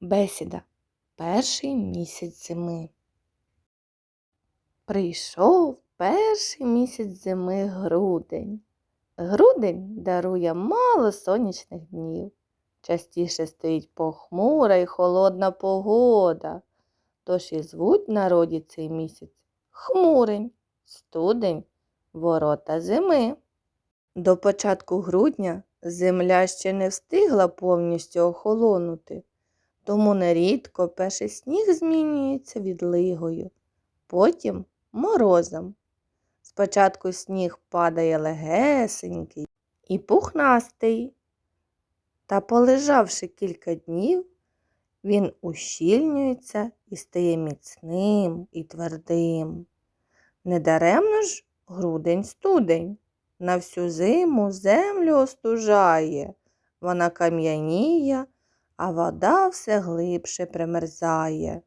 Бесіда. Перший місяць зими. Прийшов перший місяць зими грудень. Грудень дарує мало сонячних днів. Частіше стоїть похмура і холодна погода. Тож і звуть народі цей місяць хмурень, студень, ворота зими. До початку грудня земля ще не встигла повністю охолонути, тому нерідко перший сніг змінюється відлигою, потім морозом. Спочатку сніг падає легесенький і пухнастий, та полежавши кілька днів, він ущільнюється і стає міцним і твердим. Недаремно ж грудень студень. На всю зиму землю остужає, вона кам'яніє, а вода все глибше примерзає.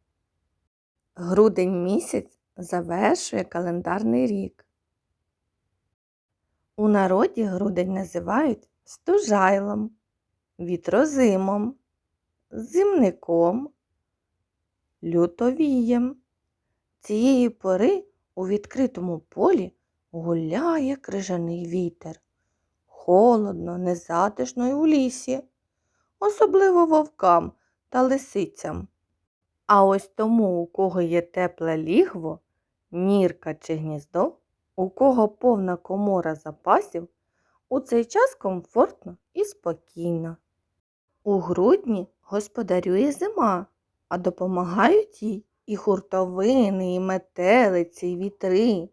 Грудень місяць завершує календарний рік. У народі грудень називають стужайлом, вітрозимом, зимником, лютовієм. Цієї пори у відкритому полі гуляє крижаний вітер. Холодно, незатишно й у лісі, особливо вовкам та лисицям. А ось тому, у кого є тепле лігво, нірка чи гніздо, у кого повна комора запасів, у цей час комфортно і спокійно. У грудні господарює зима, а допомагають їй і хуртовини, і метелиці, і вітри.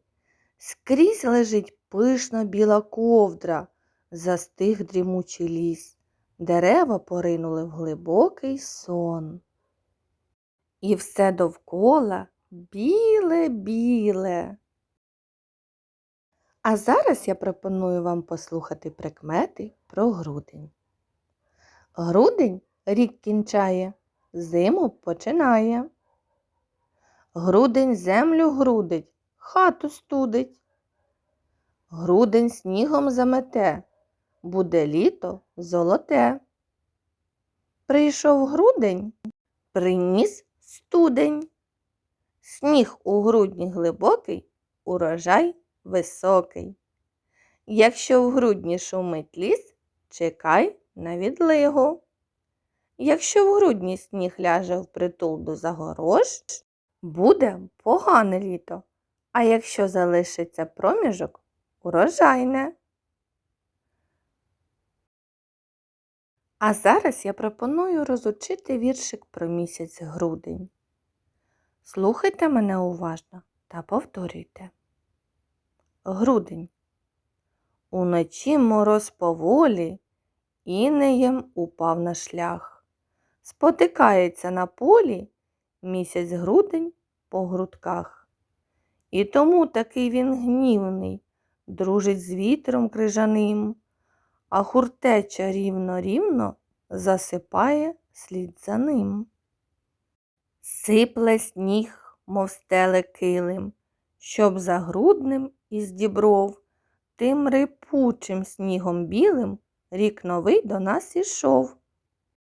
Скрізь лежить пишна біла ковдра, застиг дрімучий ліс. Дерева поринули в глибокий сон. І все довкола біле-біле. А зараз я пропоную вам послухати прикмети про грудень. Грудень рік кінчає, зиму починає. Грудень землю грудить, хату студить. Грудень снігом замете, буде літо золоте. Прийшов грудень, приніс студень. Сніг у грудні глибокий, урожай високий. Якщо в грудні шумить ліс, чекай на відлигу. Якщо в грудні сніг ляже впритул до загорож, буде погане літо, а якщо залишиться проміжок, урожайне. А зараз я пропоную розучити віршик про місяць грудень. Слухайте мене уважно та повторюйте. Грудень. Уночі мороз поволі, інеєм упав на шлях. Спотикається на полі місяць грудень по грудках. І тому такий він гнівний, дружить з вітром крижаним, а хуртеча рівно-рівно засипає слід за ним. Сипле сніг, мов стеле килим, щоб за грудним із дібров, тим рипучим снігом білим рік новий до нас ішов.